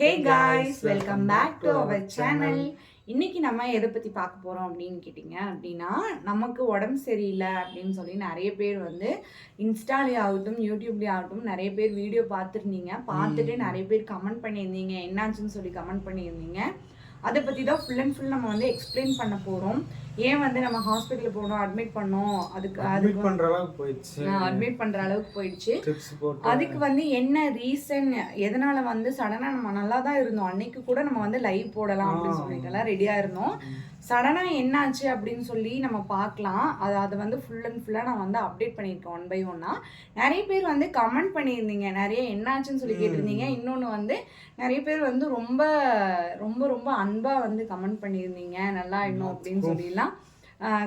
Hey guys welcome back to our channel இன்னைக்கு நம்ம எதை பற்றி பார்க்க போகிறோம் அப்படின்னு கேட்டிங்க அப்படின்னா நமக்கு உடம்பு சரியில்லை அப்படின்னு சொல்லி நிறைய பேர் வந்து இன்ஸ்டாலே ஆகட்டும் யூடியூப்லேயே ஆகட்டும் நிறைய பேர் வீடியோ பார்த்துருந்தீங்க. பார்த்துட்டு நிறைய பேர் கமெண்ட் பண்ணியிருந்தீங்க. என்னாச்சுன்னு சொல்லி கமெண்ட் பண்ணியிருந்தீங்க. அதை பற்றி தான் ஃபுல் அண்ட் ஃபுல் நம்ம வந்து எக்ஸ்பிளைன் பண்ண போகிறோம் ஏன் வந்து நம்ம ஹாஸ்பிட்டல் போகணும் அட்மிட் பண்ணோம்? அதுக்கு அட்மிட் பண்ற அளவுக்கு போயிடுச்சு. அட்மிட் பண்ணுற அளவுக்கு போயிடுச்சு. அதுக்கு வந்து என்ன ரீசன் எதனால வந்து சடனா நம்ம நல்லா தான் இருந்தோம்? அன்னைக்கு கூட நம்ம வந்து லைவ் போடலாம் அப்படின்னு. சொல்லிட்டு எல்லாம் ரெடியா இருந்தோம். சடனா என்னாச்சு அப்படின்னு சொல்லி நம்ம பார்க்கலாம். அது அது வந்து ஃபுல் அண்ட் ஃபுல்லா நான் வந்து அப்டேட் பண்ணியிருக்கேன் ஒன் பை ஒன்னா நிறைய பேர் வந்து கமெண்ட் பண்ணியிருந்தீங்க. நிறைய என்னாச்சுன்னு சொல்லி. கேட்டிருந்தீங்க. இன்னொன்று வந்து நிறைய பேர் வந்து ரொம்ப ரொம்ப ரொம்ப அன்பா வந்து கமெண்ட் பண்ணியிருந்தீங்க. நல்லா இன்னும் அப்படின்னு சொல்லிலாம்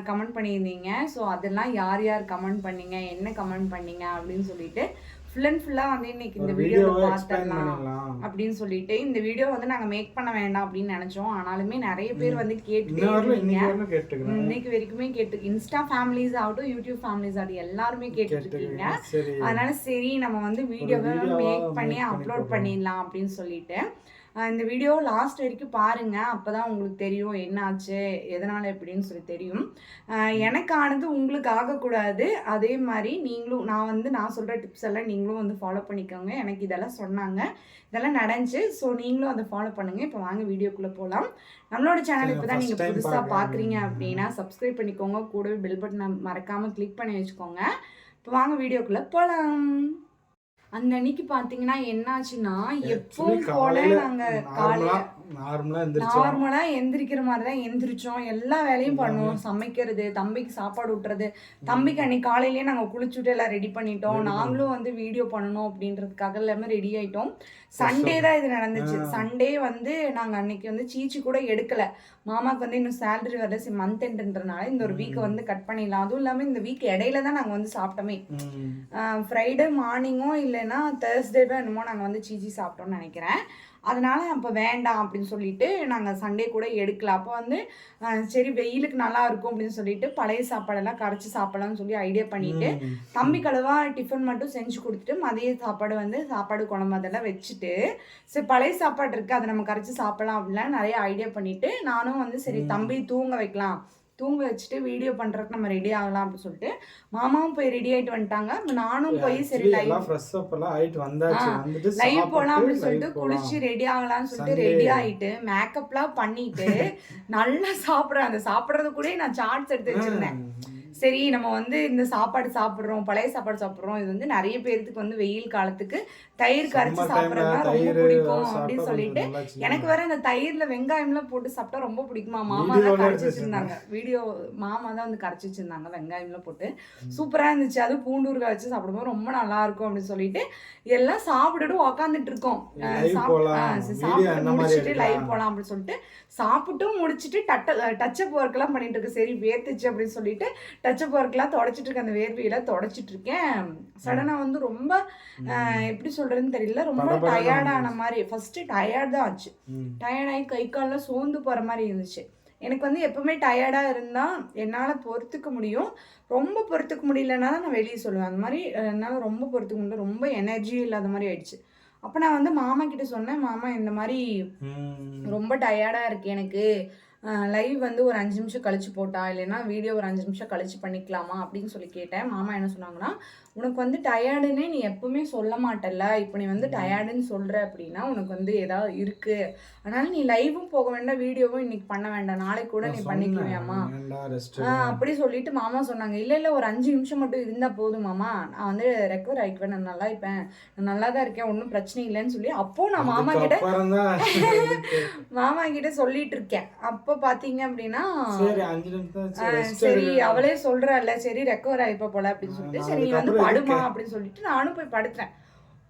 கமெண்ட் பண்ணியிருந்தீங்க. ஸோ அதெல்லாம் யார் யார் கமெண்ட் பண்ணீங்க? என்ன கமெண்ட் பண்ணீங்க? அப்படின்னு சொல்லிட்டு ஃபுல் அண்ட் ஃபுல்லாக வந்து இன்னைக்கு இந்த வீடியோவை பார்த்துடலாம் அப்படின்னு சொல்லிட்டு இந்த வீடியோ வந்து நாங்கள் மேக் பண்ண வேண்டாம் அப்படின்னு நினச்சோம். ஆனாலுமே நிறைய பேர் வந்து கேட்டுட்டே இருந்தீங்க இன்னைக்கு வரைக்குமே கேட்டு இன்ஸ்டா ஃபேமிலிஸ் ஆகட்டும் யூடியூப் ஃபேமிலிஸ் ஆகட்டும் எல்லாருமே சரி. அதனால சரி நம்ம வந்து வீடியோவை மேக் பண்ணி அப்லோட். பண்ணிடலாம் அப்படின்னு சொல்லிட்டு. இந்த வீடியோ லாஸ்ட் வரைக்கும் பாருங்க. அப்பதான் உங்களுக்கு தெரியும் என்னாச்சு எதனால எப்படின்னு சொல்லி தெரியும். எனக்கானது உங்களுக்கு ஆகக்கூடாது. அதே மாதிரி நீங்களும் நான் வந்து நான் சொல்ற டிப்ஸ் எல்லாம் நீங்களும் வந்து ஃபாலோ பண்ணிக்கோங்க. எனக்கு இதெல்லாம் சொன்னாங்க. இதெல்லாம் நடந்துச்சு. ஸோ நீங்களும் அதை ஃபாலோ பண்ணுங்க. இப்போ வாங்க வீடியோக்குள்ள போகலாம் நம்மளோட சேனல் இப்போ தான் நீங்கள் புதுசாக. பார்க்குறீங்க அப்படின்னா சப்ஸ்கிரைப் பண்ணிக்கோங்க. கூடவே பெல் பட்டனை மறக்காம கிளிக் பண்ணி வச்சுக்கோங்க. இப்போ வாங்க வீடியோக்குள்ள போகலாம் அந்த அன்னைக்கு பார்த்தீங்கன்னா என்னாச்சுன்னா எப்பவும் போல நாங்க நார்மலா எந்திரிக்கிற மாதிரி தான் எந்திரிச்சோம். எல்லா வேலையும் பண்ணுவோம் சமைக்கிறது தம்பிக்கு சாப்பாடு ஊட்டுறது. தம்பிக்கு அன்னைக்கு காலையிலேயே நாங்க குளிச்சுட்டு எல்லாம் ரெடி பண்ணிட்டோம். நாங்களும் வந்து வீடியோ பண்ணணும் அப்படின்றதுக்காக எல்லாமே ரெடி ஆயிட்டோம். சண்டே தான் இது நடந்துச்சு. சண்டே வந்து நாங்க அன்னைக்கு வந்து சீச்சி கூட எடுக்கல. மாமாக்கு வந்து இன்னும் சேலரி வரல. சரி மந்த் எண்ட்ன்றனால இந்த ஒரு வீக்கை வந்து கட் பண்ணிடலாம். அதுவும் இல்லாம இந்த வீக் இடையில தான் நாங்க வந்து சாப்பிட்டோமே. ஃப்ரைடே மார்னிங்கோ இல்லைன்னா தேர்ஸ்டேவோ என்னமோ நாங்கள் வந்து சீச்சி சாப்பிட்டோம்னு நினைக்கிறேன் அதனால அப்போ வேண்டாம் அப்படின்னு சொல்லிட்டு நாங்கள் சண்டே கூட எடுக்கல அப்போ வந்து சரி வெயிலுக்கு நல்லா இருக்கும் அப்படின்னு சொல்லிட்டு பழைய சாப்பாடெல்லாம் கரைச்சி சாப்பிடலாம்னு சொல்லி ஐடியா பண்ணிட்டு. தம்பி கழுவா டிஃபன் மட்டும் செஞ்சு கொடுத்துட்டு மதிய சாப்பாடு வந்து சாப்பாடு குழம்பு அதெல்லாம் வச்சுட்டு சரி பழைய சாப்பாடு இருக்கு அதை நம்ம கரைச்சி சாப்பிடலாம் அப்படிலாம் நிறைய ஐடியா பண்ணிட்டு நானும் வந்து சரி. தம்பி தூங்க வைக்கலாம் தூங்க வச்சுட்டு வீடியோ பண்றதுக்கு நம்ம ரெடி ஆகலாம் அப்படின்னு சொல்லிட்டு மாமாவும் போய் ரெடி ஆயிட்டு வந்துட்டாங்க நானும் போய் சரி லைவ் லைவ் போலாம் அப்படின்னு சொல்லிட்டு. குளிச்சு ரெடி ஆகலாம்னு சொல்லிட்டு. ரெடி ஆயிட்டு மேக்கப்லாம் பண்ணிட்டு நல்லா சாப்பிடுறேன் அந்த சாப்பிடுறது கூட நான் சார்ட்ஸ் எடுத்து வச்சிருந்தேன். சரி நம்ம வந்து இந்த சாப்பாடு சாப்பிடுறோம் பழைய சாப்பாடு சாப்பிடுறோம். இது வந்து நிறைய பேருக்கு வந்து வெயில் காலத்துக்கு தயிர் கரைச்சு சாப்பிடுறதுனா ரொம்ப பிடிக்கும் அப்படின்னு சொல்லிட்டு எனக்கு வேற அந்த தயிர்ல வெங்காயம்லாம் போட்டு சாப்பிட்டா ரொம்ப பிடிக்குமா? மாமா தான் கரைச்சி வச்சிருந்தாங்க. வீடியோ மாமா தான் வந்து கரைச்சி வச்சிருந்தாங்க வெங்காயம்லாம் போட்டு. சூப்பரா இருந்துச்சு. அது பூண்டூறுகாய் வச்சு சாப்பிடும்போது ரொம்ப நல்லா இருக்கும் அப்படின்னு சொல்லிட்டு எல்லாம் சாப்பிட்டுட்டு உக்காந்துட்டு இருக்கோம். சாப்பிட்டு முடிச்சிட்டு லைவ். போலாம் அப்படின்னு சொல்லிட்டு சாப்பிட்டும் முடிச்சிட்டு டட்ட டச்சப் ஒர்க்லாம் பண்ணிட்டு இருக்கு சரி வேர்த்துச்சு அப்படின்னு சொல்லிட்டு டச்சப் ஒர்க்லாம் தொடச்சிட்டு இருக்கேன் அந்த வேர்வையில தொடச்சிட்டு இருக்கேன் சடனா வந்து ரொம்ப எப்படி சொல்றதுன்னு தெரியல. ரொம்ப டயர்டான. மாதிரி. ஃபர்ஸ்ட் டயர்ட் தான் ஆச்சு. டயர்டாகி கை கால்லாம் சோர்ந்து போகிற மாதிரி இருந்துச்சு. எனக்கு வந்து எப்பவுமே டயர்டாக இருந்தால் என்னால் பொறுத்துக்க முடியும். ரொம்ப பொறுத்துக்க முடியலன்னா தான் நான் வெளியே சொல்லுவேன். அந்த மாதிரி என்னால் ரொம்ப பொறுத்துக்க முடியல. ரொம்ப எனர்ஜி இல்லாத மாதிரி ஆயிடுச்சு. அப்போ நான் வந்து மாமா கிட்ட சொன்னேன் மாமா இந்த மாதிரி. ரொம்ப டயர்டாக இருக்கு எனக்கு. லைவ் வந்து ஒரு அஞ்சு நிமிஷம் கழிச்சு போட்டா இல்லைன்னா வீடியோ ஒரு அஞ்சு நிமிஷம் கழிச்சு பண்ணிக்கலாமா அப்படின்னு சொல்லி கேட்டேன். மாமா என்ன சொன்னாங்கன்னா உனக்கு வந்து டயர்டுன்னே நீ எப்பவுமே சொல்ல மாட்டல்ல. இப்போ நீ வந்து டயர்டுன்னு சொல்ற அப்படின்னா உனக்கு வந்து ஏதாவது இருக்கு. அதனால நீ லைவும் போக வேண்டாம் வீடியோவும் இன்னைக்கு பண்ண வேண்டாம். நாளைக்கு கூட நீ பண்ணிக்குவியாமா அப்படி சொல்லிட்டு மாமா சொன்னாங்க. இல்ல இல்ல ஒரு அஞ்சு நிமிஷம் மட்டும் இருந்தா போதும் மாமா. நான் வந்து ரெக்கவர் ஆயிக்குவேன். நான் நல்லா இருப்பேன். நான் நல்லா தான் இருக்கேன். ஒன்றும் பிரச்சனை இல்லைன்னு சொல்லி அப்போ நான் மாமா கிட்ட. மாமா கிட்ட சொல்லிட்டு இருக்கேன். அப்போ பாத்தீங்க அப்படின்னா சரி. அவளே சொல்றாள்ல சரி ரெக்கவர் ஆயிப்ப போல அப்படின்னு சொல்லிட்டு சரி நீ வந்து படுமா. அப்படின்னு சொல்லிட்டு நானும் போய் படுத்துறேன்.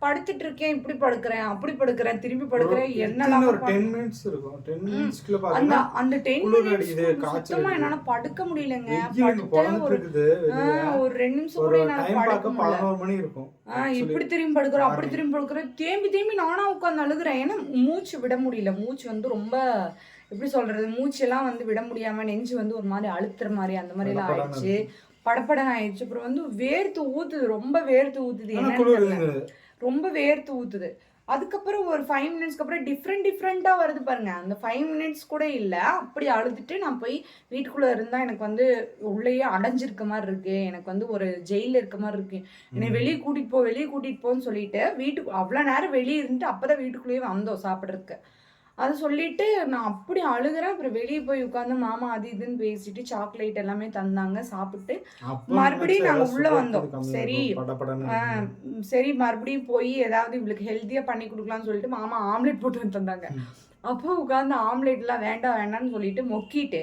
படுத்துட்டு இருக்கேன் இப்படி படுக்கிறேன் அப்படி படுக்கிறேன் திரும்பி படுக்கிறேன் என்னெல்லாம் ஒரு 10 minutes இருக்கும். 10 minutesக்குள்ள அந்த பாத்தீங்கன்னா அந்த டென் குளிர் மினிட்ஸ் அடிக்குது, காய்ச்சல் சுத்தமா. என்னால படுக்க முடியலங்க. வெயில் இங்க படுத்தா பொழந்துட்டு ஒரு ரெண்டு நிமிஷம் கூட என்னால படுக்க முடியல. பதினோரு மணி இருக்கும். இப்படி திரும்பி படுக்கிறோம் அப்படி. திரும்பி படுக்கிறோம். தேம்பி தேம்பி நானா உட்காந்து அழுகுறேன். ஏன்னா மூச்சு விட முடியல. மூச்சு வந்து ரொம்ப எப்படி சொல்றது மூச்செல்லாம் வந்து விட முடியாம நெஞ்சு வந்து ஒரு மாதிரி அழுத்துற மாதிரி அந்த மாதிரி எல்லாம் ஆயிடுச்சு. படப்படம் ஆயிடுச்சு. அப்புறம் வந்து வேர்த்து ஊத்துது. ரொம்ப வேர்த்து ஊத்துது என்னன்னு ரொம்ப வேர்த்து ஊத்துது. அதுக்கப்புறம் ஒரு ஃபைவ் மினிட்ஸ்க்கு அப்புறம் டிஃப்ரெண்ட் டிஃப்ரெண்ட்டாக வருது பாருங்க. அந்த ஃபைவ் மினிட்ஸ் கூட இல்லை. அப்படி அழுதுட்டு நான் போய் வீட்டுக்குள்ளே இருந்தால் எனக்கு வந்து உள்ளேயே அடைஞ்சிருக்க மாதிரி இருக்கு. எனக்கு வந்து ஒரு ஜெயிலில் இருக்க மாதிரி இருக்கு. என்னை வெளியே கூட்டிகிட்டு போ வெளியே கூட்டிகிட்டு போன்னு சொல்லிட்டு வீட்டுக்கு அவ்வளோ நேரம் வெளியே இருந்துட்டு அப்போ தான் வீட்டுக்குள்ளேயே வந்தோம் சாப்பிட்றதுக்கு. அது சொல்லிட்டு நான் அப்படி அழுகிறேன். அப்புறம் வெளியே போய் உட்காந்து மாமா அது இதுன்னு பேசிட்டு சாக்லேட் எல்லாமே தந்தாங்க சாப்பிட்டு. மறுபடியும் நாங்க உள்ள வந்தோம். சரி. சரி மறுபடியும் போய் ஏதாவது இவளுக்கு ஹெல்த்தியாக பண்ணி கொடுக்கலாம்னு சொல்லிட்டு மாமா ஆம்லெட் போட்டு வந்து தந்தாங்க. அப்போ உட்காந்து ஆம்லெட்லாம் வேண்டாம் வேண்டாம்னு சொல்லிட்டு மொக்கிட்டு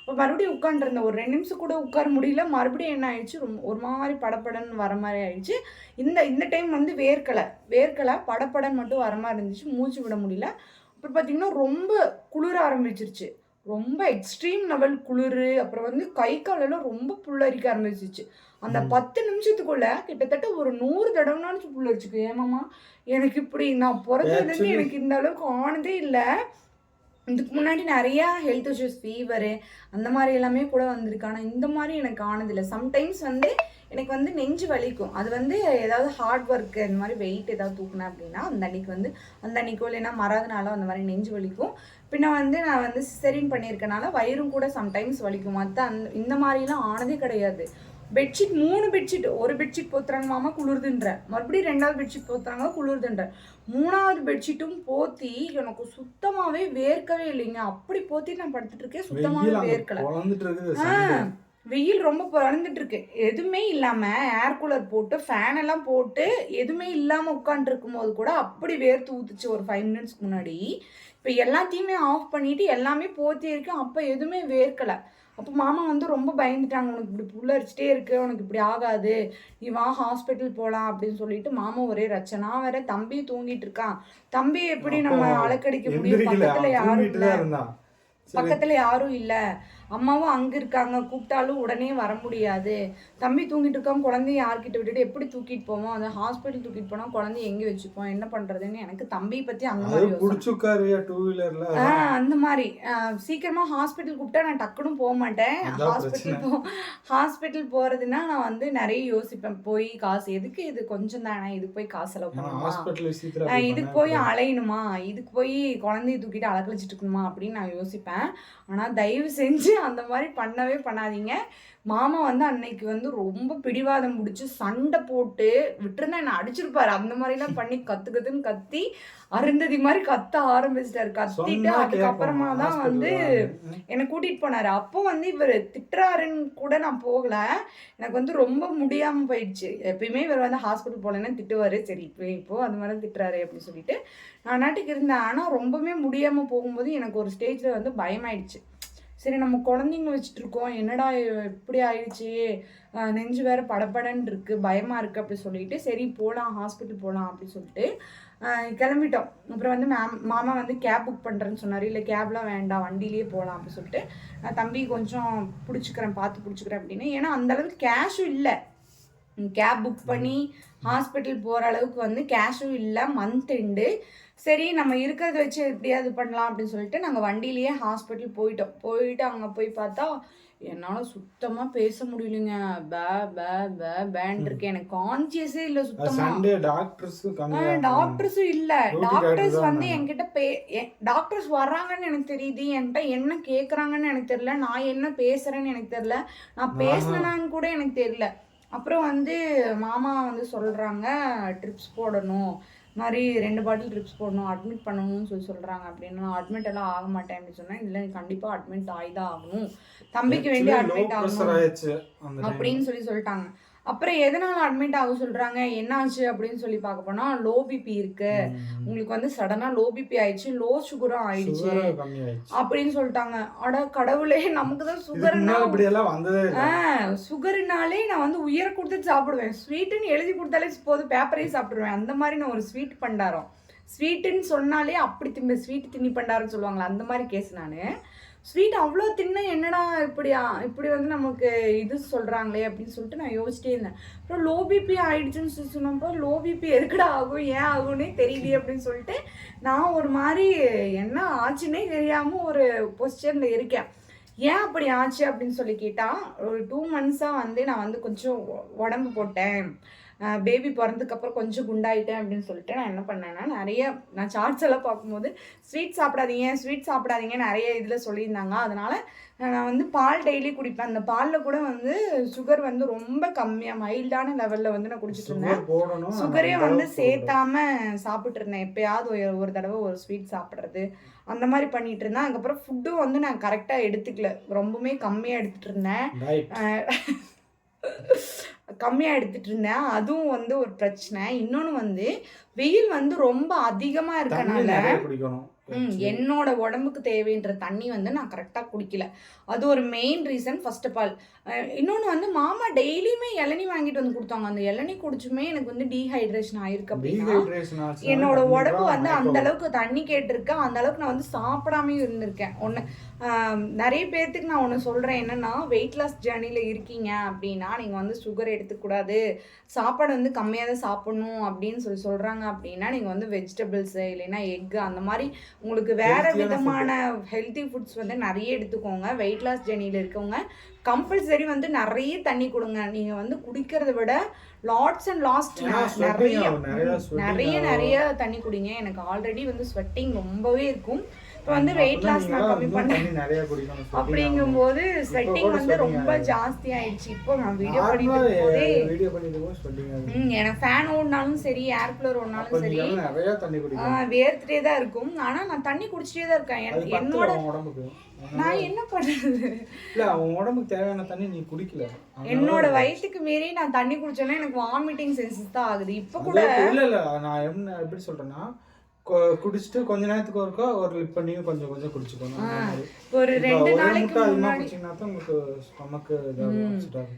அப்போ மறுபடியும் உட்காந்துருந்தேன் ஒரு ரெண்டு நிமிஷம் கூட உட்கார முடியல. மறுபடியும் என்ன ஆயிடுச்சு? ரொம்ப ஒரு மாதிரி படபடன்னு வர மாதிரி ஆயிடுச்சு. இந்த இந்த டைம் வந்து வேர்க்கலை. வேர்க்கலை படபடன்னு மட்டும் வர மாதிரி இருந்துச்சு. மூச்சு விட முடியல. அப்புறம் பார்த்தீங்கன்னா ரொம்ப குளிர ஆரம்பிச்சிருச்சு. ரொம்ப எக்ஸ்ட்ரீம் லெவல் குளிர் அப்புறம் வந்து கை காலெல்லாம் ரொம்ப புல்லரிக்க ஆரம்பிச்சிச்சு அந்த. பத்து நிமிஷத்துக்குள்ள கிட்டத்தட்ட ஒரு நூறு தடவைனாலும் புல்லரிச்சுக்கு ஏமாமா எனக்கு இப்படி நான் பிறந்ததுலேருந்து எனக்கு இந்த அளவுக்கு ஆனதே இல்லை. இதுக்கு முன்னாடி நிறையா ஹெல்த் இஷ்யூஸ் ஃபீவரு அந்த மாதிரி எல்லாமே கூட வந்திருக்கு. ஆனால் இந்த மாதிரி எனக்கு ஆனதில்லை. சம்டைம்ஸ் வந்து எனக்கு வந்து நெஞ்சு வலிக்கும். அது வந்து ஏதாவது ஹார்ட் ஒர்க் இந்த மாதிரி வெயிட் ஏதாவது தூக்குனேன் அப்படின்னா அந்த அன்னைக்கு வந்து அந்த அன்னைக்கோ இல்லைன்னா மறாத நாளோ அந்த மாதிரி நெஞ்சு வலிக்கும். பின்ன வந்து நான் வந்து சிசரின் பண்ணியிருக்கனால வயிறும் கூட சம்டைம்ஸ் வலிக்கும். மற்ற அந்த இந்த மாதிரிலாம் ஆனதே கிடையாது. பெட்ஷீட் மூணு பெட்ஷீட் ஒரு பெட்ஷீட் போத்துறாங்க மாமா குளிருதுன்ற. மறுபடியும் ரெண்டாவது பெட்ஷீட் போத்துறாங்க குளிருதுன்ற. மூணாவது பெட்ஷீட்டும் போத்தி எனக்கு சுத்தமாவே வேர்க்கவே இல்லைங்க. அப்படி போத்தி நான் படுத்துட்டு இருக்கேன் சுத்தமாவே வேர்க்கல. வெயில் ரொம்ப பிறந்துட்டு இருக்கு எதுவுமே இல்லாம ஏர் கூலர் போட்டு ஃபேன் எல்லாம் போட்டு எதுவுமே இல்லாம உட்காந்துட்டு இருக்கும்போது கூட அப்படி வேர்த்து ஊத்துச்சு ஒரு ஃபைவ் மினிட்ஸ்க்கு முன்னாடி. இப்போ எல்லாத்தையுமே ஆஃப் பண்ணிட்டு எல்லாமே போத்தி இருக்கு. அப்போ எதுவுமே வேர்க்கல. அப்போ மாமா வந்து ரொம்ப பயந்துட்டாங்க. உனக்கு இப்படி புல்லரிச்சிட்டே இருக்கு. உனக்கு இப்படி ஆகாது. நீ வா ஹாஸ்பிட்டல் போகலாம் அப்படின்னு சொல்லிட்டு மாமா ஒரே ரச்சனா வேற. தம்பி தூங்கிட்டு இருக்கான். தம்பி எப்படி நம்ம அலக்கடிக்க முடியும்? பக்கத்துல யாரும் இல்ல. பக்கத்துல யாரும் இல்ல. அம்மாவும் அங்க இருக்காங்க. கூப்பிட்டாலும் உடனே வர முடியாது. தம்பி தூங்கிட்டு இருக்கான். குழந்தைய யார்கிட்ட விட்டுட்டு எப்படி தூக்கிட்டு போவோம் அந்த ஹாஸ்பிட்டல் தூக்கிட்டு போனா குழந்தைய எங்க வச்சுப்போம் என்ன பண்றதுன்னு எனக்கு தம்பியை பத்தி அந்த மாதிரி டூ வீலர்ல ஆ, அந்த மாதிரி. ஆ, சீக்கிரமா ஹாஸ்பிட்டல் கூப்பிட்டா நான் டக்குன்னு போக மாட்டேன். ஹாஸ்பிட்டல் போ ஹாஸ்பிட்டல் போறதுன்னா நான் வந்து நிறைய யோசிப்பேன். போய் காசு எதுக்கு இது? கொஞ்சம் தானே இதுக்கு போய் காசு செலவு பண்ணணுமா? இதுக்கு போய்? அலையணுமா? இதுக்கு போய் குழந்தைய தூக்கிட்டு அலக்கழிச்சிட்டு இருக்கணுமா? அப்படின்னு நான் யோசிப்பேன். ஆனால் தயவு செஞ்சு அந்த மாதிரி பண்ணவே பண்ணாதீங்க. மாமா வந்து அன்னைக்கு வந்து ரொம்ப பிடிவாதம் பிடிச்சி சண்டை போட்டு விட்டுருந்தா என்ன அடிச்சிருப்பாரு. அந்த மாதிரிலாம் பண்ணி கத்து கத்துன்னு கத்தி அருந்ததி மாதிரி கத்த ஆரம்பிச்சிட்டாரு. கத்திட்டு அதுக்கப்புறமா தான் வந்து. என்னை கூட்டிட்டு போனாரு. அப்போ வந்து இவர் திட்டுறாருன்னு கூட நான் போகல. எனக்கு வந்து ரொம்ப முடியாம போயிடுச்சு. எப்பயுமே இவர் வந்து ஹாஸ்பிட்டல் போகலன்னா திட்டுவாரு. சரி இப்போ இப்போ அது மாதிரி திட்டுறாரு அப்படின்னு சொல்லிட்டு நான் நாட்டுக்கு இருந்தேன். ஆனால் ரொம்பவே முடியாம போகும்போது எனக்கு ஒரு ஸ்டேஜ்ல வந்து பயமாயிடுச்சு. சரி நம்ம குழந்தைங்க வச்சுட்டு இருக்கோம் என்னடா இப்படி ஆயிடுச்சு? நெஞ்சு வேற படப்படன்னு இருக்கு பயமாக இருக்குது அப்படி சொல்லிட்டு சரி போகலாம் ஹாஸ்பிட்டல் போகலாம் அப்படி சொல்லிட்டு கிளம்பிட்டோம். அப்புறம் வந்து மேம் மாமா வந்து கேப் புக் பண்ணுறேன்னு சொன்னார். இல்லை கேப்லாம் வேண்டாம் வண்டியிலேயே போகலாம் அப்படி சொல்லிட்டு நான் தம்பி கொஞ்சம் பிடிச்சிக்கிறேன் பார்த்து பிடிச்சிக்கிறேன் அப்படின்னு. ஏன்னா அந்த அளவுக்கு கேஷும் இல்லை. கேப் புக் பண்ணி ஹாஸ்பிட்டல் போகிற அளவுக்கு வந்து கேஷும் இல்லை மந்த் எண்டு சரி நம்ம இருக்கிறத வச்சு எப்படியாவது பண்ணலாம் அப்படின்னு சொல்லிட்டு நாங்கள் வண்டியிலேயே ஹாஸ்பிட்டல் போயிட்டோம். போயிட்டு அங்கே போய் பார்த்தா என்னால் சுத்தமாக பேச முடியலைங்க. பே பே பே பேன் இருக்கு. எனக்கு கான்சியஸே இல்லை சுத்தமாக டாக்டர்ஸும் இல்ல. டாக்டர்ஸ் வந்து. என்கிட்ட பே டாக்டர்ஸ் வர்றாங்கன்னு எனக்கு தெரியுது. என்கிட்ட என்ன கேக்குறாங்கன்னு எனக்கு தெரியல. நான் என்ன பேசுறேன்னு எனக்கு தெரியல. நான். பேசினான்னு கூட எனக்கு தெரியல. அப்புறம் வந்து மாமா வந்து சொல்றாங்க ட்ரிப்ஸ் போடணும். மாதிரி ரெண்டு பாட்டில் ட்ரிப்ஸ் போடணும். அட்மிட் பண்ணணும்னு சொல்லி சொல்றாங்க. அப்படின்னு நான் அட்மிட் எல்லாம் ஆக மாட்டேன். அப்படின்னு சொன்னேன் இல்லை கண்டிப்பா அட்மிட் ஆகிதான் ஆகணும். தம்பிக்கு வேண்டி லோ அட்மிட் ஆகணும். அப்படின்னு சொல்லி சொல்லிட்டாங்க. அப்புறம் எதனால அட்மிட் ஆக சொல்றாங்க? என்னாச்சு அப்படின்னு சொல்லி பார்க்க போனா லோ பிபி இருக்கு. உங்களுக்கு வந்து சடனா லோ பிபி ஆயிடுச்சு லோ சுகரும் ஆயிடுச்சு. சுகர் அப்படின்னு சொல்லிட்டாங்க. அட கடவுளே நமக்கு தான் இல்ல. சுகர்னாலே நான் வந்து உயர கொடுத்து சாப்பிடுவேன். ஸ்வீட்டுன்னு எழுதி கொடுத்தாலே போதும் பேப்பரே சாப்பிடுவேன் அந்த மாதிரி நான் ஒரு ஸ்வீட் பண்டாரம். ஸ்வீட்டுன்னு சொன்னாலே அப்படி திம்ப ஸ்வீட் தின்னி பண்டாரம் சொல்லுவாங்களா அந்த மாதிரி கேஸ் நான். ஸ்வீட் அவ்வளோ தின்ன என்னடா இப்படியா? இப்படி வந்து நமக்கு இது சொல்கிறாங்களே அப்படின்னு சொல்லிட்டு நான் யோசிச்சிட்டே இருந்தேன். அப்புறம் லோ பிபி ஆயிடுச்சுன்னு சொல்லி சொன்னப்போ லோ பிபி எதுக்குடா ஆகும்? ஏன் ஆகும்னே தெரியலையே அப்படின்னு சொல்லிட்டு நான் ஒரு மாதிரி என்ன ஆச்சுன்னே தெரியாமல் ஒரு பொசிஷனில் இருக்கேன். ஏன் அப்படி ஆச்சு அப்படின்னு சொல்லி கேட்டால் ஒரு டூ மந்த்ஸாக வந்து நான் வந்து கொஞ்சம் உடம்பு போட்டேன். பேபி பிறந்ததுக்கப்புறம் கொஞ்சம் குண்டாயிட்டேன் அப்படின்னு சொல்லிட்டு நான் என்ன பண்ணேன்னா நிறைய நான் சார்ட்ஸ் எல்லாம் பார்க்கும்போது ஸ்வீட் சாப்பிடாதீங்க ஸ்வீட் சாப்பிடாதீங்க நிறைய இதில் சொல்லியிருந்தாங்க. அதனால நான் வந்து பால் டெய்லி குடிப்பேன். அந்த பாலில் கூட வந்து சுகர் வந்து ரொம்ப கம்மியாக மைல்டான லெவலில் வந்து நான் குடிச்சிட்டு இருந்தேன். சுகர் வந்து சேர்த்தாம சாப்பிட்டு இருந்தேன். எப்பயாவது ஒரு- தடவை ஒரு ஸ்வீட் சாப்பிட்றது அந்த மாதிரி பண்ணிட்டு இருந்தேன். அதுக்கப்புறம் ஃபுட்டும் வந்து நான் கரெக்டாக எடுத்துக்கல. ரொம்பவுமே கம்மியாக எடுத்துட்டு இருந்தேன். கம்மியாக எடுத்துட்டு இருந்தேன். அதுவும் வந்து ஒரு பிரச்சனை. இன்னொன்று வந்து வெயில் வந்து ரொம்ப அதிகமாக இருக்கனால என்னோட உடம்புக்கு தேவைன்ற தண்ணி வந்து நான் கரெக்டாக குடிக்கல. அது ஒரு main reason first of all இன்னொன்று வந்து மாமா டெய்லியுமே இளநீ வாங்கிட்டு வந்து கொடுத்தாங்க. அந்த இளநீ குடிச்சுமே எனக்கு வந்து டீஹைட்ரேஷன் ஆயிருக்கு அப்படின்னா என்னோட உடம்பு வந்து அந்த அளவுக்கு தண்ணி கேட்டிருக்கு. அந்த அளவுக்கு நான் வந்து சாப்பிடாமையும் இருந்திருக்கேன். ஒன்று நிறைய பேர்த்துக்கு நான் ஒன்று சொல்கிறேன் என்னன்னா வெயிட் லாஸ் ஜேர்னியில் இருக்கீங்க அப்படின்னா நீங்கள் வந்து சுகர் எடுத்துக்கூடாது. சாப்பாடு வந்து கம்மியாக தான் சாப்பிடணும் அப்படின்னு சொல்லி சொல்கிறாங்க அப்படின்னா நீங்கள் வந்து வெஜிடபிள்ஸு இல்லைன்னா எக்கு அந்த மாதிரி உங்களுக்கு வேற விதமான ஹெல்த்தி ஃபுட்ஸ் வந்து நிறைய எடுத்துக்கோங்க. வெயிட் லாஸ் ஜேர்னியில் இருக்கவங்க கம்பல்சரி வந்து நிறைய தண்ணி கொடுங்க. நீங்கள் வந்து குடிக்கிறத விட லாட்ஸ் அண்ட் லாஸ்ட் நிறைய நிறைய. நிறைய தண்ணி குடிங்க. எனக்கு ஆல்ரெடி வந்து ஸ்வெட்டிங் ரொம்பவே இருக்கும். இப்போ வந்து வெயிட் லாஸ் நான் கம்மி பண்ணேன். அப்படிங்கும்போது ஸ்வெட்டிங் கூட வந்து ரொம்ப. ஜாஸ்தி ஆயிடுச்சு இப்போ நான் வீடியோ பண்ணிட்டு வீடியோ. ம், எனக்கு ஃபேன் ஓடினாலும் சரி ஏர் கூலர் ஓடினாலும் சரி நிறைய தண்ணி வேர்த்துட்டே தான் இருக்கும். ஆனா நான் தண்ணி குடிச்சிட்டே தான் இருக்கேன். என்னோட நான் என்ன பண்றது? இல்ல அவன் உடம்புக்கு தேவையான தண்ணி நீ குடிக்கல. என்னோட வயசுக்கு மீறி நான் தண்ணி குடிச்சேன்னா எனக்கு வாமிட்டிங் சென்சஸ் தான் ஆகுது. இப்போ கூட இல்ல இல்ல நான் என்ன எப்படி சொல்றேன்னா குடிச்சிட்டு கொஞ்ச நேரத்துக்கு ஒருக்கா ஒரு லிப் பண்ணியும் கொஞ்சம் கொஞ்சம் குடிச்சுக்கணும். ஒரு ரெண்டு நாளைக்கு முன்னாடி உங்களுக்கு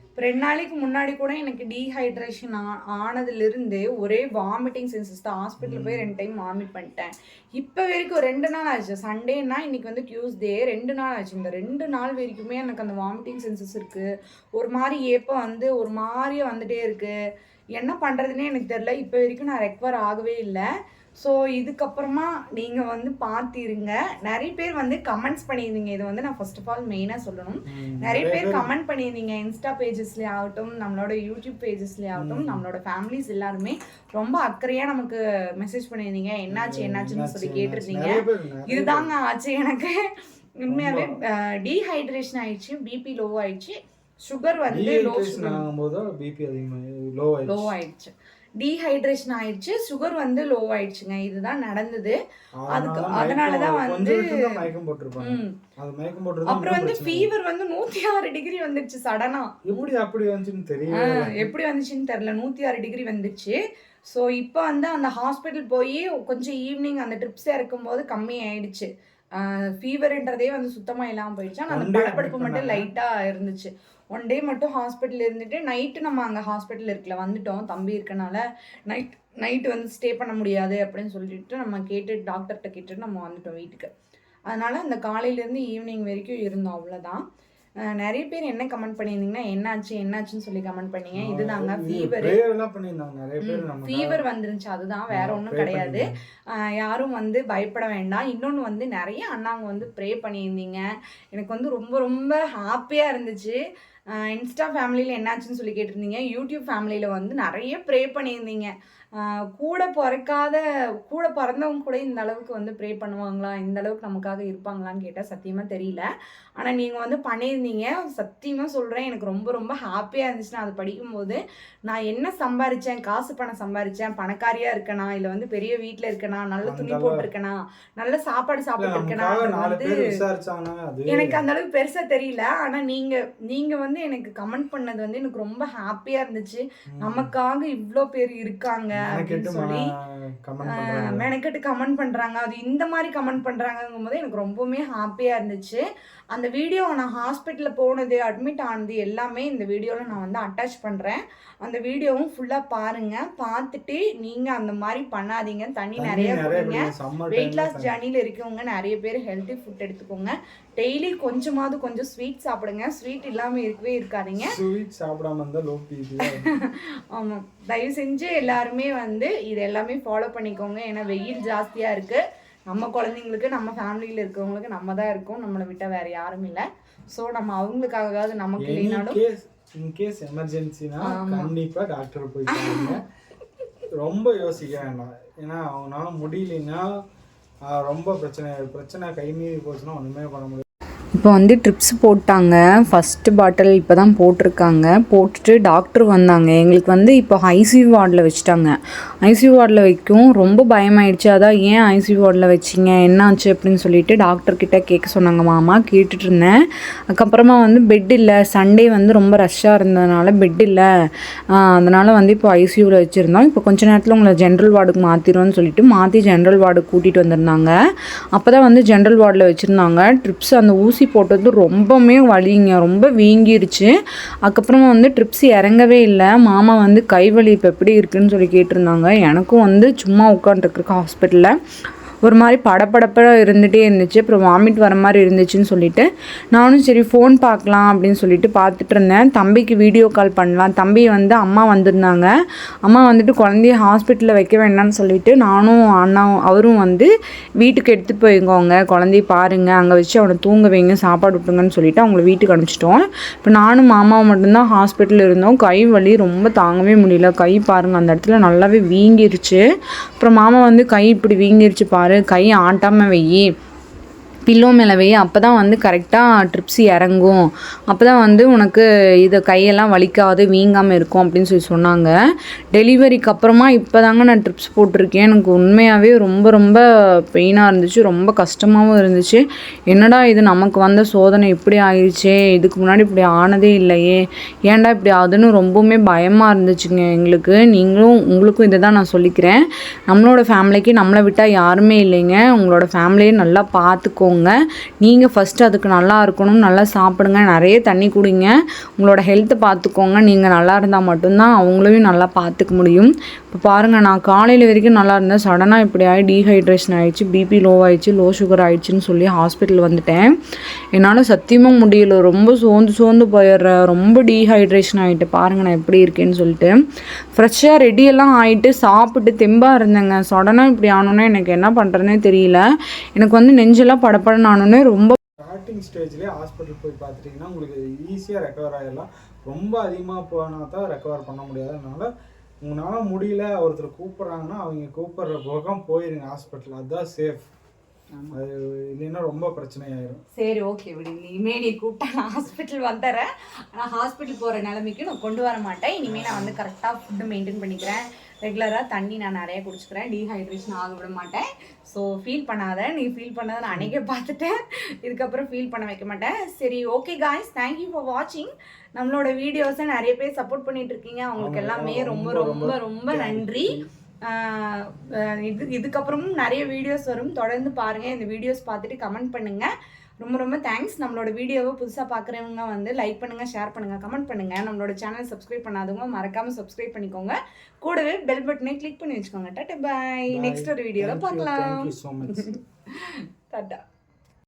இப்போ ரெண்டு நாளைக்கு முன்னாடி கூட எனக்கு டீஹைட்ரேஷன் ஆனதுலேருந்து ஒரே வாமிட்டிங் சென்சஸ் தான் ஹாஸ்பிட்டல் போய் ரெண்டு டைம் வாமிட் பண்ணிட்டேன். இப்போ வரைக்கும் ரெண்டு நாள் ஆச்சு. சண்டேனா இன்னைக்கு வந்து டியூஸ்டே ரெண்டு நாள் ஆச்சு. இந்த ரெண்டு நாள் வரைக்குமே எனக்கு அந்த வாமிட்டிங் சென்சஸ் இருக்குது ஒரு மாதிரி ஏப்பம் வந்து ஒரு மாதிரியே வந்துட்டே இருக்குது என்ன பண்ணுறதுனே எனக்கு தெரில இப்போ வரைக்கும் நான் ரெக்கவர் ஆகவே இல்லை. ஸோ இதுக்கப்புறமா நீங்கள் வந்து பார்த்திருங்க நிறைய பேர் வந்து கமெண்ட்ஸ் பண்ணியிருந்தீங்க. இது வந்து நான் ஃபர்ஸ்ட் ஆஃப் ஆல் மெயினாக சொல்லணும். நிறைய பேர் கமெண்ட் பண்ணியிருந்தீங்க. இன்ஸ்டா பேஜஸ்லேயே ஆகட்டும் நம்மளோட யூடியூப் பேஜஸ்லேயே ஆகட்டும் நம்மளோட ஃபேமிலிஸ் எல்லாருமே ரொம்ப அக்கறையா நமக்கு மெசேஜ் பண்ணியிருந்தீங்க. என்னாச்சு என்னாச்சுன்னு சொல்லி கேட்டிருந்தீங்க. இதுதாங்க ஆச்சு எனக்கு. உண்மையாவே டீஹைட்ரேஷன் ஆயிடுச்சு பிபி லோ ஆயிடுச்சு. சுகர் வந்து லோ ஆகும்போது பிபி அதிகமாக லோ ஆயிடுச்சு. டீஹைட்ரேஷன் ஆயிடுச்சு சுகர் வந்து லோ ஆயிடுச்சுங்க. இதுதான் நடந்தது. அதுக்கு- அதனால அதனாலதான் வந்து- அப்புறம் வந்து. ஃபீவர் வந்து நூத்தி ஆறு டிகிரி வந்துருச்சு சடனா எப்படி அப்படி வந்துச்சுன்னு தெரியல எப்படி வந்துச்சுன்னு தெரில நூற்றி ஆறு டிகிரி வந்துச்சு ஸோ இப்போ வந்து அந்த ஹாஸ்பிட்டல் போய் கொஞ்சம் ஈவினிங் அந்த ட்ரிப்ஸ் இறக்கும்போது கம்மி ஆயிடுச்சு ஃபீவர்ன்றதே வந்து சுத்தமாக இல்லாமல் போயிடுச்சு. ஆனால் அந்த படப்படுப்பு மட்டும். லைட்டாக இருந்துச்சு. ஒன் டே மட்டும் ஹாஸ்பிட்டல் இருந்துட்டு நைட்டு நம்ம அங்கே ஹாஸ்பிட்டல் இருக்கல வந்துட்டோம் தம்பி இருக்கனால நைட் நைட்டு வந்து ஸ்டே பண்ண முடியாது அப்படின்னு சொல்லிட்டு நம்ம கேட்டு டாக்டர்கிட்ட கேட்டுட்டு நம்ம வந்துட்டோம் வீட்டுக்கு. அதனால அந்த காலையிலேருந்து ஈவினிங் வரைக்கும் இருந்தோம் அவ்வளோதான் நிறைய பேர் என்ன கமெண்ட் பண்ணியிருந்தீங்கன்னா என்னாச்சு என்னாச்சுன்னு சொல்லி கமெண்ட் பண்ணீங்க. இதுதாங்க இது ஃபீவர் ஃபீவர் வந்துருந்துச்சு அதுதான். வேற ஒன்றும் கிடையாது. யாரும் வந்து பயப்பட வேண்டாம். இன்னொன்று வந்து நிறைய அண்ணாங்க வந்து ப்ரே பண்ணியிருந்தீங்க. எனக்கு வந்து ரொம்ப ரொம்ப ஹாப்பியாக இருந்துச்சு. இன்ஸ்டா ஃபேமிலியில் என்னாச்சுன்னு சொல்லி கேட்டிருந்தீங்க. யூடியூப் ஃபேமிலியில் வந்து நிறைய ப்ரே பண்ணியிருந்தீங்க. கூட பிறக்காத கூட பிறந்தவங்க கூட இந்த அளவுக்கு வந்து ப்ரே பண்ணுவாங்களா? இந்த அளவுக்கு நமக்காக இருப்பாங்களான்னு கேட்டால் சத்தியமாக தெரியல. ஆனால் நீங்கள் வந்து பண்ணியிருந்தீங்க. சத்தியமாக சொல்கிறேன் எனக்கு ரொம்ப ரொம்ப ஹாப்பியாக இருந்துச்சு. நான் அதை படிக்கும்போது நான் என்ன சம்பாரிச்சேன்? காசு பணம் சம்பாரிச்சேன். பணக்காரியா இருக்கனா? இல்ல வந்து பெரிய வீட்ல இருக்கனா? நல்ல துணி போட்டிருக்கனா? நல்ல சாப்பாடு சாப்பிட்டு இருக்கனா வந்து எனக்கு அந்த அளவுக்கு பெருசா தெரியல. ஆனா நீங்க நீங்க வந்து எனக்கு கமெண்ட் பண்ணது வந்து எனக்கு ரொம்ப ஹாப்பியா இருந்துச்சு. நமக்காக இவ்ளோ பேர் இருக்காங்க. அப்படின்னு சொல்லி மெனக்கெட்டு கமெண்ட் பண்றாங்க. அது இந்த மாதிரி கமெண்ட் பண்றாங்கங்கும் போது எனக்கு ரொம்பவுமே ஹாப்பியா இருந்துச்சு. அந்த வீடியோ நான் ஹாஸ்பிட்டலில் போனது அட்மிட் ஆனது எல்லாமே இந்த வீடியோவில் நான் வந்து அட்டாச் பண்ணுறேன் அந்த வீடியோவும் ஃபுல்லாக பாருங்க. பார்த்துட்டு நீங்கள் அந்த மாதிரி பண்ணாதீங்க தண்ணி நிறைய குடிங்க. Weight loss. ஜர்னியில் இருக்கவங்க நிறைய பேர் ஹெல்த்தி ஃபுட் எடுத்துக்கோங்க. டெய்லி கொஞ்சமாவது கொஞ்சம் ஸ்வீட் சாப்பிடுங்க. ஸ்வீட் இல்லாமல் இருக்கவே இருக்காதீங்க. ஸ்வீட் சாப்பிடாம இருந்தா லோ ஆமாம் தயவு செஞ்சு எல்லாருமே வந்து இது எல்லாமே ஃபாலோ பண்ணிக்கோங்க. ஏன்னா வெயில் ஜாஸ்தியாக இருக்குது நம்ம குழந்தைங்களுக்கு நம்ம ஃபேமிலியில் இருக்கவங்களுக்கு நம்ம தான் இருக்கோம். நம்மளை விட்டால் வேறு யாரும் இல்லை. ஸோ நம்ம அவங்களுக்காகவாவது நமக்கு இல்லைனாலும் கேஸ் இன்கேஸ் எமர்ஜென்சினா கண்டிப்பா டாக்டர் போய் ரொம்ப யோசிக்க வேண்டாம். ஏன்னா அவங்களால முடியலன்னா ரொம்ப பிரச்சனை பிரச்சனை கை மீறி போச்சுன்னா ஒண்ணுமே பண்ண முடியாது. இப்போ வந்து ட்ரிப்ஸ் போட்டாங்க. ஃபஸ்ட்டு பாட்டில் இப்போ தான் போட்டிருக்காங்க. போட்டுட்டு டாக்டர் வந்தாங்க. எங்களுக்கு வந்து இப்போ ஐசியூ வார்டில் வச்சுட்டாங்க. ஐசியூ வார்டில் வைக்கும். ரொம்ப பயமாயிடுச்சு. அதான் ஏன் ஐசியூ வார்டில் வச்சிங்க? என்னாச்சு அப்படின்னு சொல்லிட்டு டாக்டர்கிட்ட கேட்க சொன்னாங்க மாமா. கேட்டுட்டு இருந்தேன். அதுக்கப்புறமா வந்து பெட் இல்லை. சண்டே வந்து ரொம்ப ரஷ்ஷாக இருந்ததுனால பெட் இல்லை. அதனால் வந்து இப்போ ஐசியூவில் வச்சுருந்தோம். இப்போ கொஞ்ச நேரத்தில் உங்களை ஜென்ரல் வார்டுக்கு மாற்றிடுவோம்னு சொல்லிட்டு மாற்றி ஜென்ரல் வார்டுக்கு கூட்டிகிட்டு வந்திருந்தாங்க. அப்போ தான் வந்து ஜென்ரல் வார்டில் வச்சுருந்தாங்க. ட்ரிப்ஸ் அந்த ஊசி போட்டது ரொம்பவுமே வலிங்க ரொம்ப வீங்கிருச்சு. அதுக்கப்புறமா வந்து ட்ரிப்ஸ் இறங்கவே இல்லை. மாமா வந்து கை வலி இப்போ எப்படி இருக்குன்னு சொல்லி கேட்டிருந்தாங்க. எனக்கும் வந்து சும்மா உட்காந்துருக்கு ஹாஸ்பிட்டலில் ஒரு மாதிரி படப்படப்பாக இருந்துகிட்டே இருந்துச்சு. அப்புறம் வாமிட் வர மாதிரி இருந்துச்சுன்னு சொல்லிட்டு நானும் சரி ஃபோன் பார்க்கலாம் அப்படின்னு சொல்லிட்டு பார்த்துட்டு இருந்தேன். தம்பிக்கு வீடியோ கால் பண்ணலாம். தம்பி வந்து அம்மா வந்திருந்தாங்க. அம்மா வந்துட்டு குழந்தைய ஹாஸ்பிட்டலில் வைக்க வேண்டாம்னு சொல்லிட்டு நானும் அண்ணாவும் அவரும் வந்து வீட்டுக்கு எடுத்துகிட்டு போய்க்கோங்க. குழந்தைய பாருங்க. அங்கே வச்சு அவனை தூங்க வைங்க சாப்பாடு விட்டுங்கன்னு சொல்லிட்டு அவங்கள வீட்டுக்கு அனுப்பிச்சிட்டோம். இப்போ நானும் மாமாவும் மட்டும்தான் ஹாஸ்பிட்டலில் இருந்தோம். கை வலி ரொம்ப தாங்கவே முடியல. கை பாருங்கள் அந்த இடத்துல நல்லாவே வீங்கிருச்சு. அப்புறம் மாமா வந்து கை இப்படி வீங்கிருச்சு பாரு பாரு கை ஆட்டாமல் வெயி. பில்லோ மேலே வை அப்போ தான் வந்து கரெக்டாக ட்ரிப்ஸ் இறங்கும். அப்போ தான் வந்து உனக்கு இது கையெல்லாம் வலிக்காது வீங்காமல் இருக்கும் அப்படின்னு சொல்லி சொன்னாங்க. டெலிவரிக்கு அப்புறமா இப்போ தாங்க நான் ட்ரிப்ஸ் போட்டிருக்கேன். எனக்கு உண்மையாகவே ரொம்ப ரொம்ப பெயினாக இருந்துச்சு ரொம்ப கஷ்டமாகவும் இருந்துச்சு. என்னடா இது நமக்கு வந்த சோதனை இப்படி ஆயிடுச்சே இதுக்கு முன்னாடி இப்படி ஆனதே இல்லையே. ஏன்டா இப்படி ஆகுதுன்னு ரொம்பவுமே பயமாக இருந்துச்சுங்க எங்களுக்கு. நீங்களும் உங்களுக்கும் இதை தான் நான் சொல்லிக்கிறேன். நம்மளோட ஃபேமிலிக்கு நம்மளை விட்டால் யாருமே இல்லைங்க. உங்களோட ஃபேமிலியை நல்லா பார்த்துக்கோங்க நீங்கள் ஃபஸ்ட்டு அதுக்கு நல்லா இருக்கணும் நல்லா சாப்பிடுங்க. நிறைய தண்ணி குடிங்க. உங்களோட ஹெல்த்தை பார்த்துக்கோங்க. நீங்கள் நல்லா இருந்தால் மட்டும்தான் அவங்களையும் நல்லா பார்த்துக்க முடியும். இப்போ பாருங்கள் நான் காலையில் வரைக்கும் நல்லா இருந்தேன். சடனாக இப்படி ஆகி டீஹைட்ரேஷன் ஆகிடுச்சு பிபி லோ ஆகிடுச்சு லோ சுகர் ஆகிடுச்சின்னு சொல்லி ஹாஸ்பிட்டல் வந்துட்டேன். என்னால் சத்தியமாக முடியல. ரொம்ப சோர்ந்து சோர்ந்து போயிடுறேன். ரொம்ப டீஹைட்ரேஷன் ஆகிட்டு பாருங்கள் நான் எப்படி இருக்கேன்னு சொல்லிட்டு. ஃப்ரெஷ்ஷாக ரெடியெல்லாம் ஆகிட்டு சாப்பிட்டு தெம்பாக இருந்தேங்க. சடனாக இப்படி ஆனோன்னே எனக்கு என்ன பண்ணுறதுனே தெரியல. எனக்கு வந்து நெஞ்செல்லாம் படப்படன்னு ஆனோன்னே ரொம்ப ஸ்டார்டிங் ஸ்டேஜ்லேயே ஹாஸ்பிட்டல் போய் பார்த்துட்டிங்கன்னா உங்களுக்கு ஈஸியாக ரெக்கவர் ஆகிடலாம் ரொம்ப அதிகமாக போனால் தான் ரெக்கவர் பண்ண முடியாது. அதனால உங்களால் முடியல ஒருத்தர் கூப்பிட்றாங்கன்னா அவங்க கூப்பிட்ற பக்கம் போயிருங்க ஹாஸ்பிட்டல் அதுதான் சேஃப் அது இல்லைன்னா ரொம்ப பிரச்சனையாயிரும். சரி ஓகே விடு. இனிமே நீ கூப்பிட்டா நான் ஹாஸ்பிட்டல் வந்துடுறேன். ஆனால் ஹாஸ்பிட்டல் போகிற நிலைமைக்கு நான் கொண்டு வர மாட்டேன். இனிமேல் நான் வந்து கரெக்டாக ஃபுட்டு மெயின்டைன் பண்ணிக்கிறேன். ரெகுலராக தண்ணி நான் நிறைய குடிச்சுக்கிறேன். டீஹைட்ரேஷன் ஆக விட மாட்டேன். ஸோ ஃபீல் பண்ணாத. நீ ஃபீல் பண்ணதை நான் அன்றைக்கே பார்த்துட்டேன். இதுக்கப்புறம் ஃபீல் பண்ண வைக்க மாட்டேன். சரி ஓகே காய்ஸ் தேங்க்யூ ஃபார் வாட்சிங் நம்மளோட வீடியோஸை நிறைய பேர் சப்போர்ட் பண்ணிட்டு இருக்கீங்க. அவங்களுக்கு எல்லாமே ரொம்ப ரொம்ப ரொம்ப நன்றி. இது இதுக்கப்புறமும் நிறைய வீடியோஸ் வரும். தொடர்ந்து பாருங்கள் இந்த வீடியோஸ் பார்த்துட்டு கமெண்ட் பண்ணுங்கள் ரொம்ப ரொம்ப தேங்க்ஸ் நம்மளோட வீடியோவை புதுசாக பார்க்குறவங்க வந்து லைக் பண்ணுங்கள் ஷேர் பண்ணுங்கள் கமெண்ட் பண்ணுங்கள் நம்மளோட சேனல் சப்ஸ்கிரைப் பண்ணாதவங்க மறக்காமல் சப்ஸ்கிரைப் பண்ணிக்கோங்க. கூடவே பெல் பட்டனை கிளிக் பண்ணி வச்சுக்கோங்க. டாட்டா பாய் நெக்ஸ்ட் ஒரு வீடியோவில் பார்க்கலாம். டாட்டா.